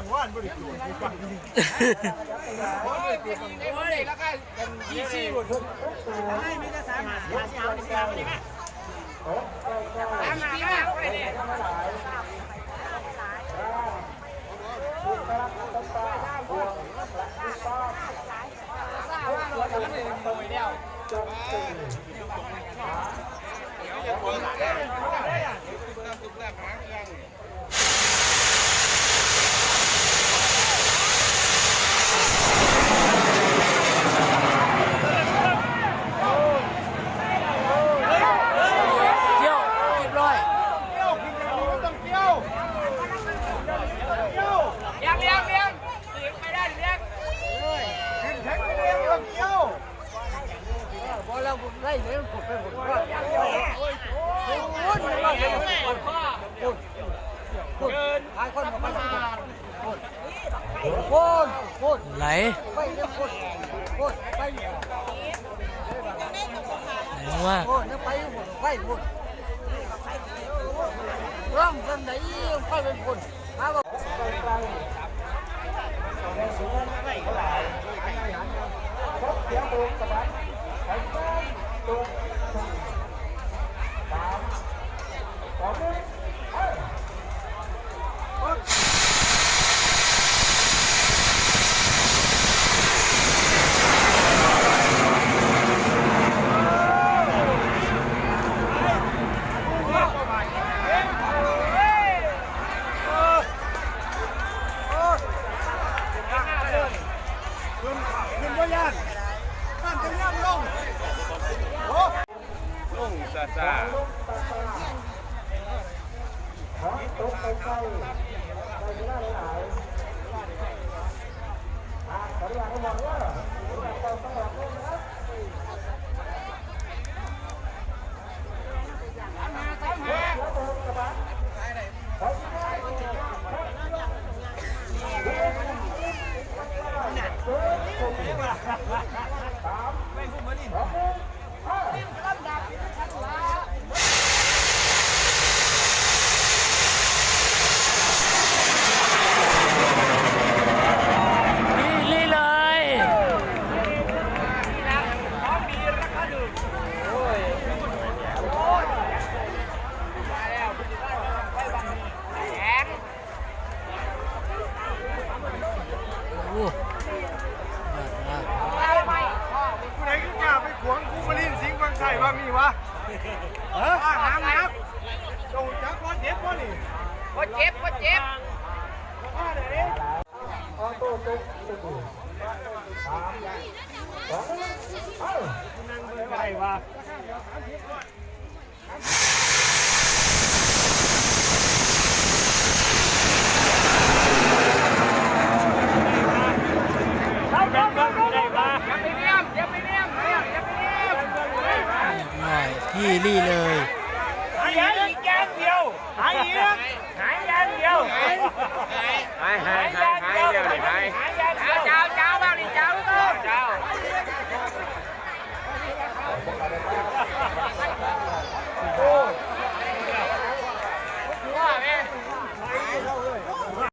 างว่านบริสุทธิ์ฟังโอ้ยเป็นในคนเลยแล้วก็ยี่สิบหมดให้มีแต่สามหาสามหาสามหาสามหาเนี่ยเที่ยวเรียบร้อย เที่ยวกินยาดีก็ต้องเที่ยวเที่ยว เลี้ยงเลี้ยงเลี้ยงเลี้ยงไม่ได้เลี้ยง กินแท็กไม่เลี้ยงต้องเที่ยว ไล่เลี้ยเราเห็นปวดข้อเกินหายคนมาทานโคนโคนไหลไปเนี่ยโคนโคนไปเนี่ยไหนว่าโคนเนี่ยไปหมดไปหมดร่องกันไหนไปเป็นคนหาว่าขึ้ น ลุงซาซานี่นี่เลย ของดีราคาถูกโอ้ยโอ้ยมาแล้วคุณจะได้ไปบางทีแข็ง โอ้มากมากไปไปพ่อผู้ใดขึ้นกล้าไปขวางกูมาลินสิงห์บางไส่บางนี่วะเออหามนับโดนจักรถเจ็บวะนี่ก็เจ็บเจ็บมาเดี๋ยวนี้นั่งเบิ่งไก่วะไปเลี้ยงอย่าไปเลี้ยงอย่าไปเลี้ยง หน่อย ที่นี่เลยหายอีกอย่างเดียวหายอีกหายอย่างเดียวหายหาย